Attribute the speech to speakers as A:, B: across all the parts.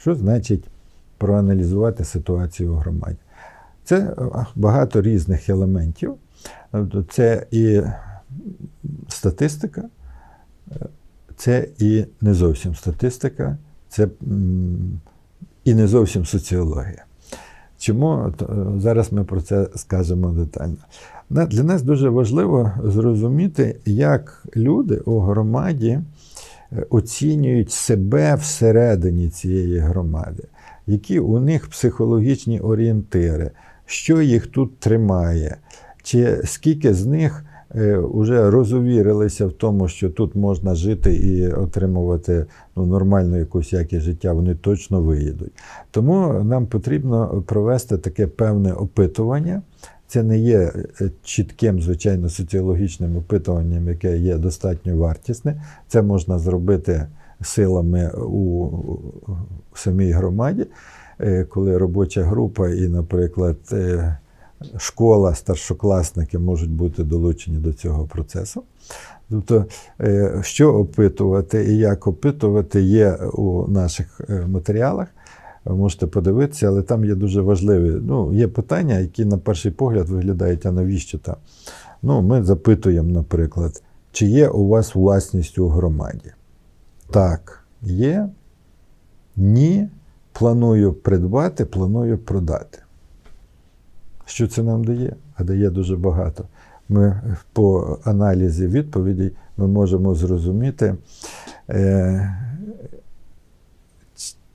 A: Що значить проаналізувати ситуацію у громаді? Це багато різних елементів. Тобто Це і статистика, це і не зовсім статистика, це і не зовсім соціологія. Чому е, зараз ми про це скажемо детально? Для нас дуже важливо зрозуміти, як люди у громаді оцінюють себе всередині цієї громади, які у них психологічні орієнтири, що їх тут тримає, чи скільки з них вже розувірилися в тому, що тут можна жити і отримувати ну, нормальну якусь якість життя, вони точно виїдуть. Тому нам потрібно провести таке певне опитування. Це не є е, чітким, звичайно, соціологічним опитуванням, яке є достатньо вартісне. Це можна зробити силами у самій громаді, е, коли робоча група і, наприклад, е, школа, старшокласники можуть бути долучені до цього процесу. Тобто, що опитувати і як опитувати, є у наших матеріалах. Ви можете подивитися, але там є дуже важливі. Ну, є питання, які на перший погляд виглядають, а навіщо там? Ну, ми запитуємо, наприклад, чи є у вас власність у громаді? Так, є. Ні. Планую придбати, планую продати. Що це нам дає? А дає дуже багато. Ми по аналізі відповідей ми можемо зрозуміти, е,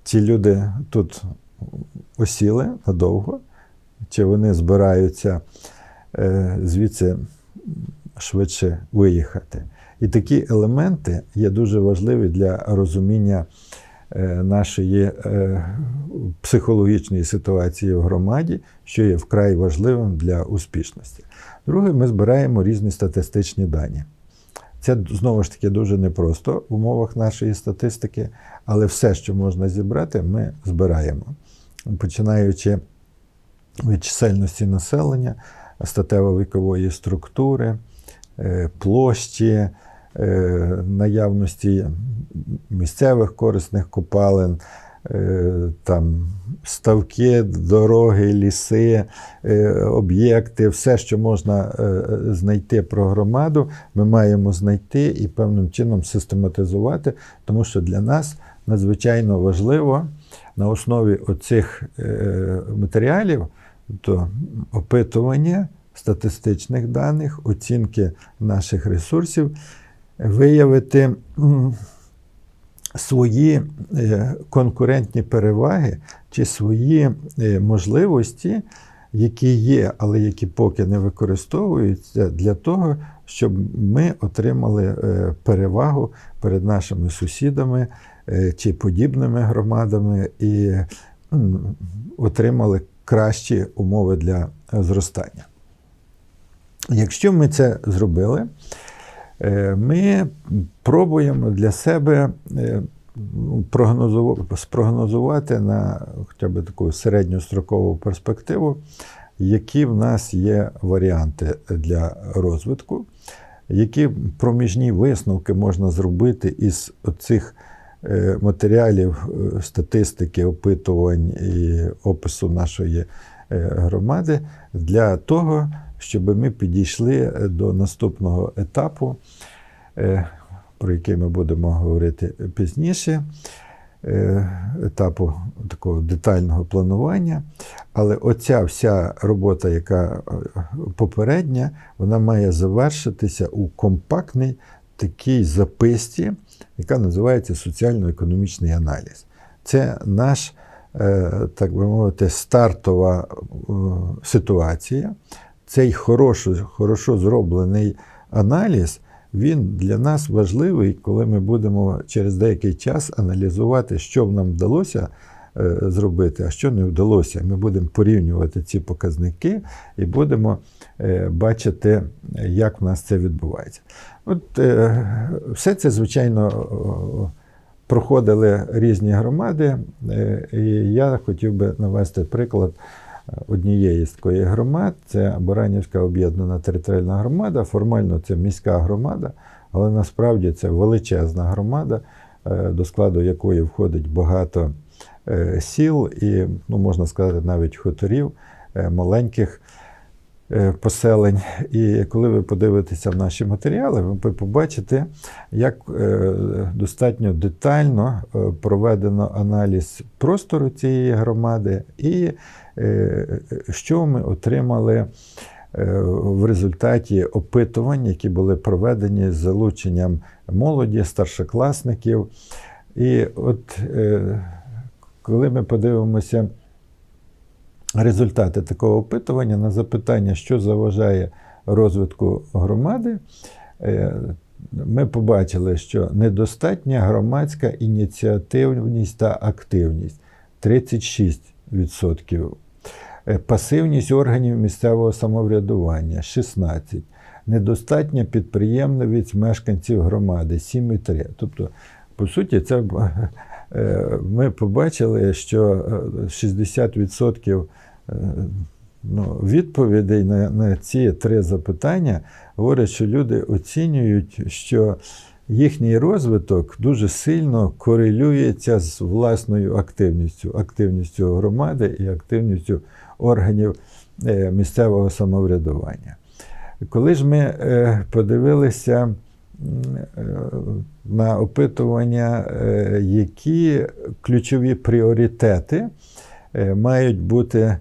A: ці люди тут осіли надовго, чи вони збираються е, звідси швидше виїхати. І такі елементи є дуже важливі для розуміння е, нашої е, психологічної ситуації в громаді, що є вкрай важливим для успішності. Друге, ми збираємо різні статистичні дані. Це знову ж таки дуже непросто в умовах нашої статистики, але все, що можна зібрати, ми збираємо. Починаючи від чисельності населення, статево-вікової структури, е, площі, е, наявності місцевих корисних копалин, там, ставки, дороги, ліси, е, об'єкти, все, що можна е, знайти про громаду, ми маємо знайти і певним чином систематизувати, тому що для нас надзвичайно важливо на основі оцих е, матеріалів, то опитування статистичних даних, оцінки наших ресурсів, виявити свої е, конкурентні переваги чи свої е, можливості, які є, але які поки не використовуються для того, щоб ми отримали е, перевагу перед нашими сусідами чи подібними громадами і отримали кращі умови для зростання. Якщо ми це зробили, ми пробуємо для себе е, прогнозу- спрогнозувати на хоча б таку середньострокову перспективу, які в нас є варіанти для розвитку, які проміжні висновки можна зробити із цих матеріалів е, статистики, опитувань і опису нашої е, громади для того, щоб ми підійшли до наступного етапу, е, про який ми будемо говорити пізніше, е, етапу такого детального планування. Але оця вся робота, яка е, попередня, вона має завершитися у компактній такій записці, яка називається соціально-економічний аналіз. Це наш, е, так би мовити, стартова е, ситуація. Цей хорошо, хорошо зроблений аналіз, він для нас важливий, коли ми будемо через деякий час аналізувати, що нам вдалося е, зробити, а що не вдалося. Ми будемо порівнювати ці показники і будемо е, бачити, як в нас це відбувається. От е, все це, звичайно, проходили різні громади, і я хотів би навести приклад однієї з такої громад. Це Баранівська об'єднана територіальна громада. Формально це міська громада, але насправді це величезна громада, е, до складу якої входить багато е, сіл і, ну, можна сказати, навіть хуторів, е, маленьких поселень. І коли ви подивитеся в наші матеріали, ви побачите, як е, достатньо детально е, проведено аналіз простору цієї громади і е, що ми отримали е, в результаті опитувань, які були проведені з залученням молоді, старшокласників. І от е, коли ми подивимося результати такого опитування на запитання, що заважає розвитку громади, е, ми побачили, що недостатня громадська ініціативність та активність 36%. Е, Пасивність органів місцевого самоврядування 16. Недостатня підприємливість мешканців громади 7,3. Тобто, по суті, це ми побачили, що е, 60% е, ну, відповідей на, на ці три запитання говорять, що люди оцінюють, що їхній розвиток дуже сильно корелюється з власною активністю, активністю громади і активністю органів е, місцевого самоврядування. Коли ж ми е, подивилися е, на опитування, е, які ключові пріоритети е, мають бути е,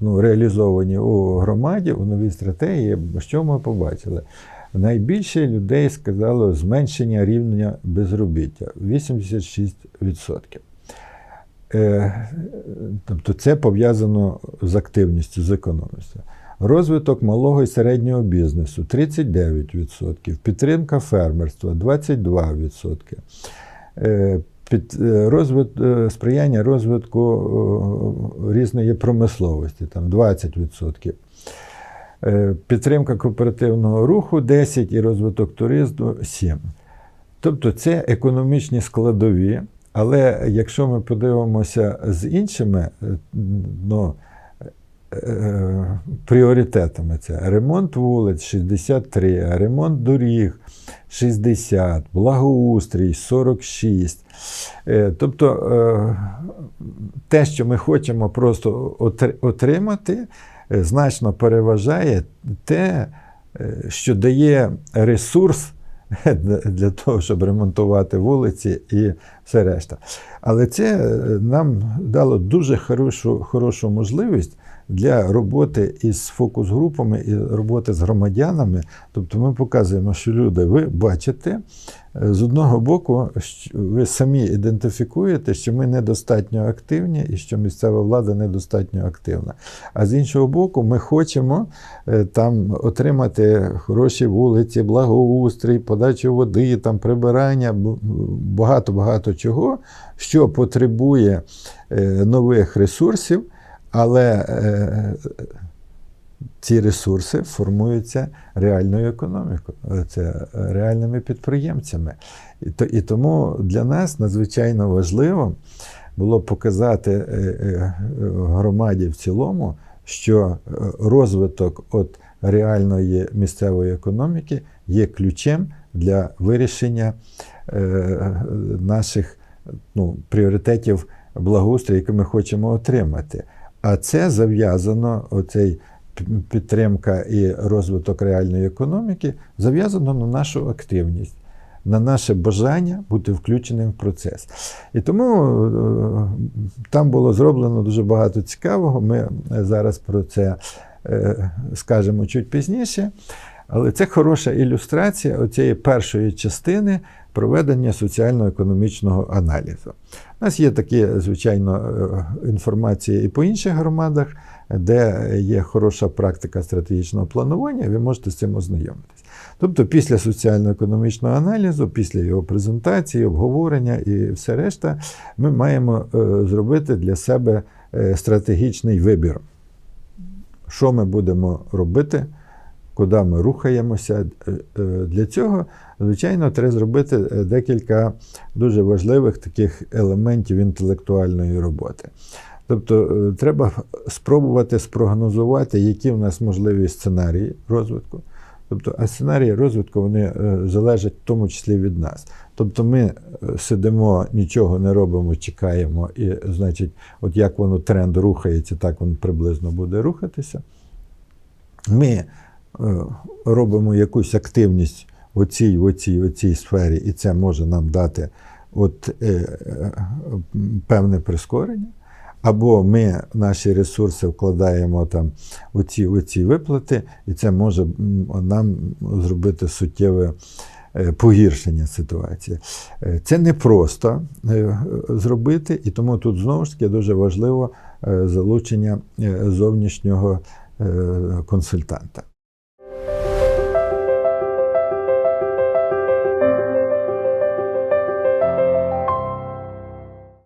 A: ну, реалізовані у громаді, у новій стратегії, що ми побачили? Найбільше людей сказало зменшення рівня безробіття 86%. Е, Тобто це пов'язано з активністю, з економістю. Розвиток малого і середнього бізнесу 39%, підтримка фермерства 22%, е, під, е, розвит, е, сприяння розвитку різної промисловості там 20%. Е, Підтримка кооперативного руху 10 і розвиток туризму 7. Тобто це економічні складові, але якщо ми подивимося з іншими ну, пріоритетами, це ремонт вулиць 63, ремонт доріг 60, благоустрій 46. Е, Тобто е, те, що ми хочемо просто отримати, е, значно переважає те, е, що дає ресурс для того, щоб ремонтувати вулиці і все решта. Але це е, нам дало дуже хорошу, хорошу можливість для роботи із фокус-групами і роботи з громадянами. Тобто ми показуємо, що люди, ви бачите, е, з одного боку, ви самі ідентифікуєте, що ми недостатньо активні і що місцева влада недостатньо активна. А з іншого боку, ми хочемо е, там отримати хороші вулиці, благоустрій, подачу води, там прибирання, багато-багато чого, що потребує е, нових ресурсів, але е, ці ресурси формуються реальною економікою, е, це реальними підприємцями. І, то, і тому для нас надзвичайно важливо було показати е, громаді в цілому, що розвиток от реальної місцевої економіки є ключем для вирішення наших ну, пріоритетів благоустрою, які ми хочемо отримати. А це зав'язано, оцей підтримка і розвиток реальної економіки, зав'язано на нашу активність, на наше бажання бути включеним в процес. І тому е, там було зроблено дуже багато цікавого. Ми зараз про це е, скажемо чуть пізніше. Але це хороша ілюстрація оцієї першої частини проведення соціально-економічного аналізу. У нас є такі, звичайно, е, інформації і по інших громадах, де є хороша практика стратегічного планування, ви можете з цим ознайомитись. Тобто, після соціально-економічного аналізу, після його презентації, обговорення і все решта, ми маємо е, зробити для себе е, стратегічний вибір, що ми будемо робити куди ми рухаємося. Е, е, Для цього, звичайно, треба зробити е, декілька дуже важливих таких елементів інтелектуальної роботи. Тобто, треба спробувати спрогнозувати, які в нас можливі сценарії розвитку. Тобто, а сценарії розвитку вони залежать в тому числі від нас. Тобто ми сидимо, нічого не робимо, чекаємо, і значить, от як воно тренд рухається, так він приблизно буде рухатися. Ми робимо якусь активність в оцій, в оцій, оцій сфері, і це може нам дати от, е, е, певне прискорення. Або ми наші ресурси вкладаємо там у ці, у ці виплати, і це може нам зробити суттєве е, погіршення ситуації. Е, Це не просто е, зробити, і тому тут знову ж таки дуже важливо е, залучення е, зовнішнього е, консультанта.